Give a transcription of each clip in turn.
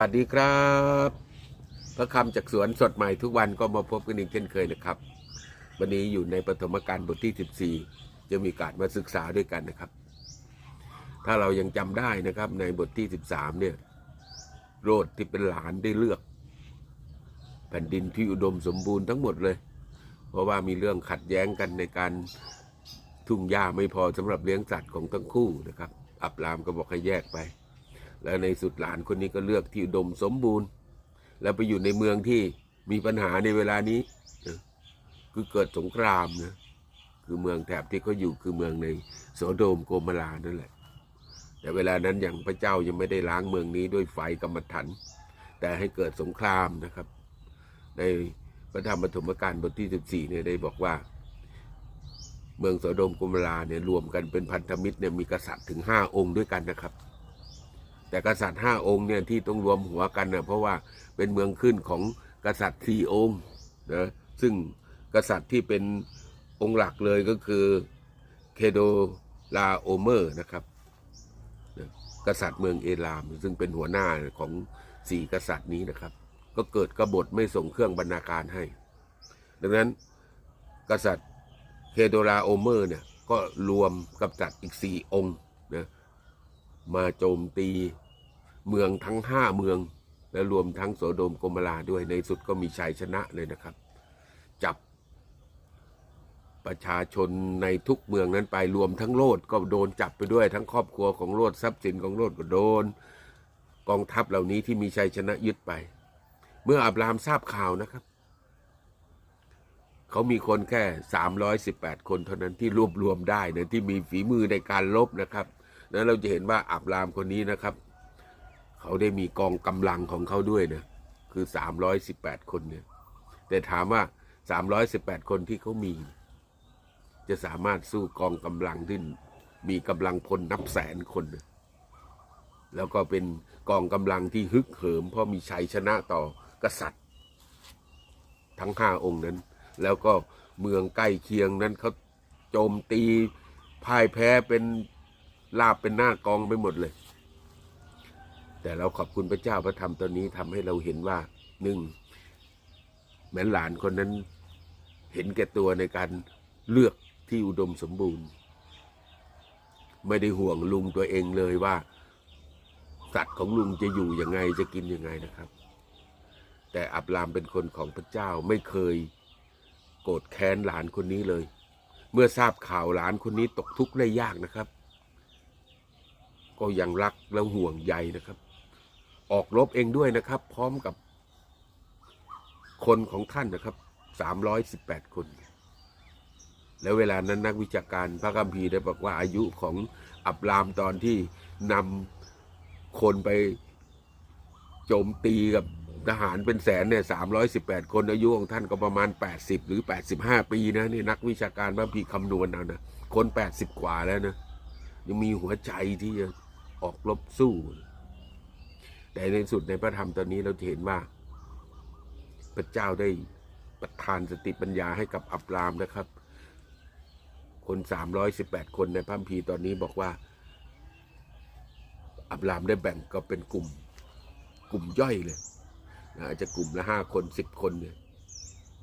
สวัสดีครับพระคำจากสวนสดใหม่ทุกวันก็มาพบกันอีกเช่นเคยนะครับ วันนี้อยู่ในปฐมกาลบทที่ 14 จะมีการมาศึกษาด้วยกันนะครับ ถ้าเรายังจำได้นะครับในบทที่ 13 เนี่ย โรดที่เป็นหลานได้เลือก แผ่นดินที่อุดมสมบูรณ์ทั้งหมดเลย เพราะว่ามีเรื่องขัดแย้งกันในการทุ่งหญ้าไม่พอสำหรับเลี้ยงสัตว์ของทั้งคู่นะครับ อับรามก็บอกให้แยกไป แล้วในสุดหลานคนนี้ก็เลือกที่อุดมสมบูรณ์ แล้วไปอยู่ในเมืองที่มีปัญหาในเวลานี้นะคือเกิดสงครามนะคือเมืองแถบที่เขาอยู่คือเมืองในโสโดมโกมลานั่นแหละ แต่เวลานั้นอย่างพระเจ้ายังไม่ได้ล้างเมืองนี้ด้วยไฟกรรมฐานแต่ให้เกิดสงครามนะครับ ในพระธรรมปฐมกาลบทที่ 14เนี่ยได้บอกว่า เมืองโสโดมโกมลาเนี่ยรวมกันเป็นพันธมิตรเนี่ยมีกษัตริย์ถึงห้าองค์ด้วยกันนะครับ แต่กษัตริย์ห้าองค์เนี่ยที่ต้องรวมหัวกันเน่ะเพราะว่าเป็นเมืองขึ้นของกษัตริย์สี่องค์นะซึ่งกษัตริย์ที่เป็นองค์หลักเลยก็คือเคโดลาโอเมอร์นะครับนะกษัตริย์เมืองเอลาม ซึ่งเป็นหัวหน้าของสี่กษัตริย์นี้นะครับ ก็เกิดกบฏไม่ส่งเครื่องบรรณาการให้ ดังนั้นกษัตริย์เคโดลาโอเมอร์เนี่ยก็รวมกับจัดอีกสี่องค์นะมาโจมตี เมืองทั้งห้าเมือง และรวมทั้งโสโดมโกมลาด้วยในสุดก็มีชัยชนะเลยนะครับ จับประชาชนในทุกเมืองนั้นไปรวมทั้งโลดก็โดนจับไปด้วยทั้งครอบครัวของโลดทรัพย์สินของโลดก็โดน กองทัพเหล่านี้ที่มีชัยชนะยึดไป เมื่ออับรามทราบข่าวนะครับ เขามีคนแค่ 318 คนเท่านั้นที่รวบรวมได้นะที่มีฝีมือในการลบนะครับ นั้นเราจะเห็นว่าอับรามคนนี้นะครับ เขาได้มีกองกำลังของเขาด้วยนะคือ 318 คนเนี่ย แต่ถามว่า 318 คนที่เขามี จะสามารถสู้กองกำลังที่มีกำลังพลนับแสนคนนะแล้วก็เป็นกองกำลังที่ฮึกเหิม เพราะมีชัยชนะต่อกษัตริย์ ทั้งห้าองค์นั้น แล้วก็เมืองใกล้เคียงนั้นเขาโจมตีพ่ายแพ้เป็นลาบเป็นหน้ากองไปหมดเลย แต่เราขอบคุณพระเจ้าพระธรรมตอนนี้ทำให้เราเห็นว่าหนึ่งแม้นหลานคนนั้นเห็นแก่ตัวในการเลือกที่อุดมสมบูรณ์ ไม่ได้ห่วงลุงตัวเองเลยว่าสัตว์ของลุงจะอยู่ยังไงจะกินยังไงนะครับ แต่อับรามเป็นคนของพระเจ้าไม่เคยโกรธแค้นหลานคนนี้เลย เมื่อทราบข่าวหลานคนนี้ตกทุกข์ได้ยากนะครับ ก็ยังรักและห่วงใยนะครับ ออกรบเองด้วยนะครับ พร้อมกับคนของท่านนะครับสามร้อยสิบแปดคน แล้วเวลานั้นนักวิชาการพระคัมภีร์ได้บอกว่าอายุของอับรามตอนที่นำคนไปโจมตีกับทหารเป็นแสนเนี่ยสามร้อยสิบแปดคนอายุของท่านก็ประมาณแปดสิบหรือแปดสิบห้าปีนะนี่นักวิชาการพระคัมภีร์คำนวณเอานะคนแปดสิบกว่าแล้วนะยังมีหัวใจที่จะออกรบสู้ แต่ในสุดในพระธรรมตอนนี้เราจะเห็นว่า พระเจ้าได้ประทานสติปัญญาให้กับอับรามนะครับ คนสามร้อยสิบแปดคนในพระคัมภีตอนนี้บอกว่า อับรามได้แบ่งก็เป็นกลุ่ม กลุ่มย่อยเลยนะอาจจะกลุ่มละห้าคนสิบคนเนี่ย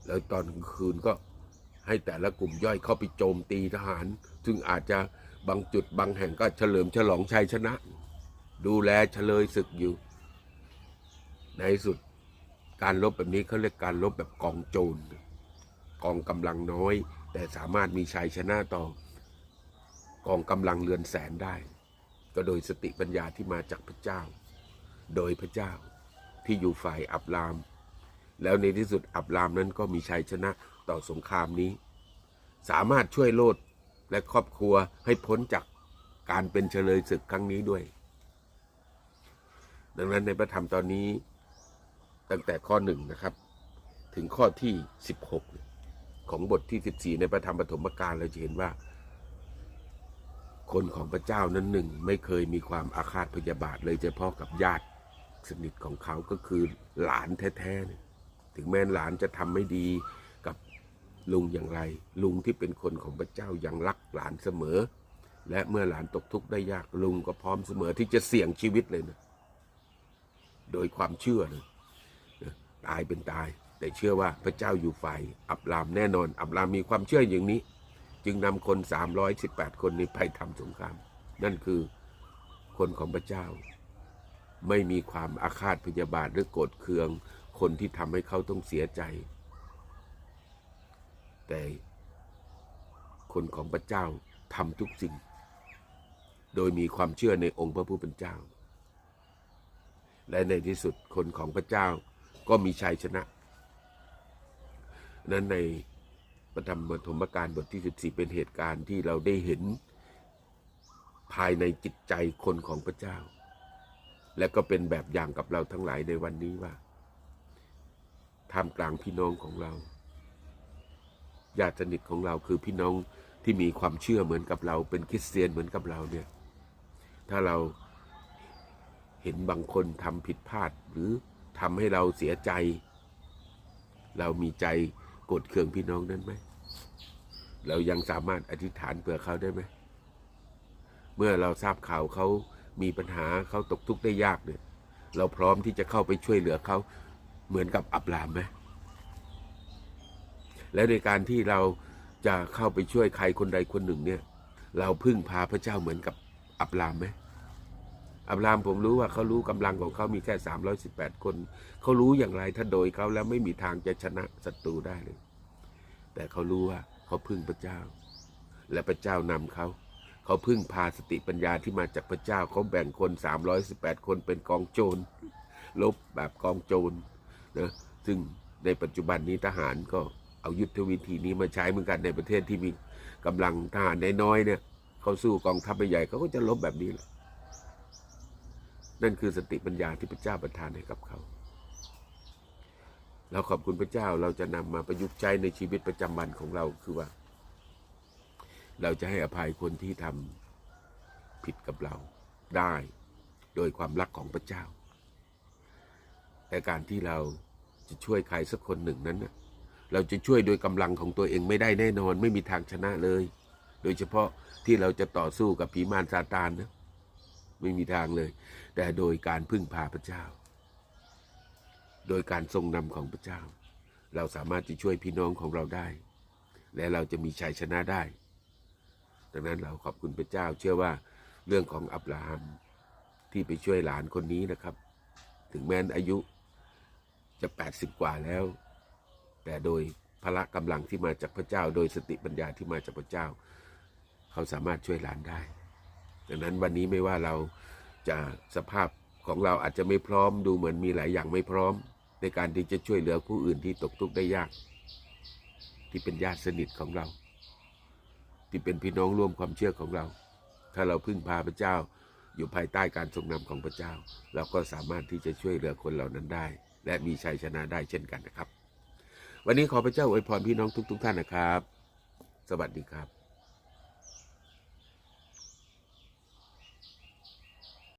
แล้วตอนกลางคืนก็ให้แต่ละกลุ่มย่อยเข้าไปโจมตีทหาร ซึ่งอาจจะบางจุดบางแห่งก็เฉลิมฉลองชัยชนะ ดูแลเฉลยศึกอยู่ ในที่สุดการรบแบบนี้เขาเรียกการรบแบบกองโจรกองกำลังน้อย แต่สามารถมีชัยชนะต่อกองกำลังเรือนแสนได้ ก็โดยสติปัญญาที่มาจากพระเจ้า โดยพระเจ้าที่อยู่ฝ่ายอับราม แล้วในที่สุดอับรามนั้นก็มีชัยชนะต่อสงครามนี้ สามารถช่วยโลดและครอบครัวให้พ้นจากการเป็นเฉลยศึกครั้งนี้ด้วย ดังนั้นในพระธรรมตอนนี้ ตั้งแต่ข้อหนึ่งนะครับ ถึงข้อที่ 16 ของบทที่ 14 ในพระธรรมปฐมกาลเราจะเห็นว่า คนของพระเจ้านั้นหนึ่ง ไม่เคยมีความอาฆาตพยาบาทเลยเฉพาะกับญาติสนิทของเขาก็คือหลานแท้ๆถึงแม้หลานจะทำไม่ดีกับลุงอย่างไร ลุงที่เป็นคนของพระเจ้ายังรักหลานเสมอ และเมื่อหลานตกทุกข์ได้ยากลุงก็พร้อมเสมอที่จะเสี่ยงชีวิตเลยนะโดยความเชื่อนะนะ ตายเป็นตาย แต่เชื่อว่าพระเจ้าอยู่ฝ่ายอับรามแน่นอน อับรามมีความเชื่ออย่างนี้ จึงนำคน 318 คนนี้ไปทำสงคราม นั่นคือคนของพระเจ้า ไม่มีความอาฆาตพยาบาทหรือโกรธเคือง คนที่ทำให้เขาต้องเสียใจ แต่คนของพระเจ้าทำทุกสิ่ง โดยมีความเชื่อในองค์พระผู้เป็นเจ้า และในที่สุดคนของพระเจ้า ก็มีชัยชนะ นั้นในปฐมบทมกาลบทที่ 14 เป็นเหตุการณ์ที่เราได้เห็นภายในจิตใจคนของพระเจ้า และก็เป็นแบบอย่างกับเราทั้งหลายในวันนี้ว่าท่ามกลางพี่น้องของเราญาติสนิทของเราคือพี่น้องที่มีความเชื่อเหมือนกับเราเป็นคริสเตียนเหมือนกับเราเนี่ย ถ้าเราเห็นบางคนทำผิดพลาดหรือ ทำให้เราเสียใจ เรามีใจกรธเคืองพี่น้องนั้นไหม เรายังสามารถอธิษฐานเผื่อเขาได้ไหม เมื่อเราทราบข่าวเขามีปัญหาเขาตกทุกข์ได้ยากเนี่ย เราพร้อมที่จะเข้าไปช่วยเหลือเขาเหมือนกับอับรามไหม และในการที่เราจะเข้าไปช่วยใครคนใดคนหนึ่งเนี่ย เราพึ่งพาพระเจ้าเหมือนกับอับรามไหม อับรามผมรู้ว่าเขารู้กำลังของเขามีแค่ 318 คน เขารู้อย่างไรถ้าโดยเขาแล้วไม่มีทางจะชนะศัตรูได้เลย แต่เขารู้ว่าเขาพึ่งพระเจ้า และพระเจ้านำเขาเขาพึ่งพาสติปัญญาที่มาจากพระเจ้าเขาแบ่งคน 318 คนเป็นกองโจรลบแบบกองโจรนะซึ่งในปัจจุบันนี้ทหารก็เอายุทธวิธีนี้มาใช้เหมือนกันในประเทศที่มีกำลังทหารน้อยๆเนี่ยเขาสู้กองทัพใหญ่เขาก็จะลบแบบนี้แหละ นั่นคือสติปัญญาที่พระเจ้าประทานให้กับเขาเราขอบคุณพระเจ้าเราจะนำมาประยุกต์ใช้ในชีวิตประจำวันของเราคือว่า เราจะให้อภัยคนที่ทำผิดกับเราได้โดยความรักของพระเจ้า แต่การที่เราจะช่วยใครสักคนหนึ่งนั้นเราจะช่วยโดยกำลังของตัวเองไม่ได้แน่นอน ไม่มีทางชนะเลย โดยเฉพาะที่เราจะต่อสู้กับผีมารซาตานนะ ไม่มีทางเลย แต่โดยการพึ่งพาพระเจ้า โดยการทรงนำของพระเจ้า เราสามารถจะช่วยพี่น้องของเราได้ และเราจะมีชัยชนะได้ ดังนั้นเราขอบคุณพระเจ้า เชื่อว่าเรื่องของอับราฮัมที่ไปช่วยหลานคนนี้นะครับ ถึงแม้นอายุจะแปดสิบกว่าแล้ว แต่โดยพละกำลังที่มาจากพระเจ้า โดยสติปัญญาที่มาจากพระเจ้า เขาสามารถช่วยหลานได้ ดังนั้นวันนี้ไม่ว่าเราจะสภาพของเราอาจจะไม่พร้อมดูเหมือนมีหลายอย่างไม่พร้อม ในการที่จะช่วยเหลือผู้อื่นที่ตกทุกข์ได้ยาก ที่เป็นญาติสนิทของเรา ที่เป็นพี่น้องร่วมความเชื่อของเรา ถ้าเราพึ่งพาพระเจ้า อยู่ภายใต้การทรงนำของพระเจ้า เราก็สามารถที่จะช่วยเหลือคนเหล่านั้นได้ และมีชัยชนะได้เช่นกันนะครับ วันนี้ขอพระเจ้าอวยพรพี่น้องทุก ๆ ท่านนะครับ สวัสดีครับ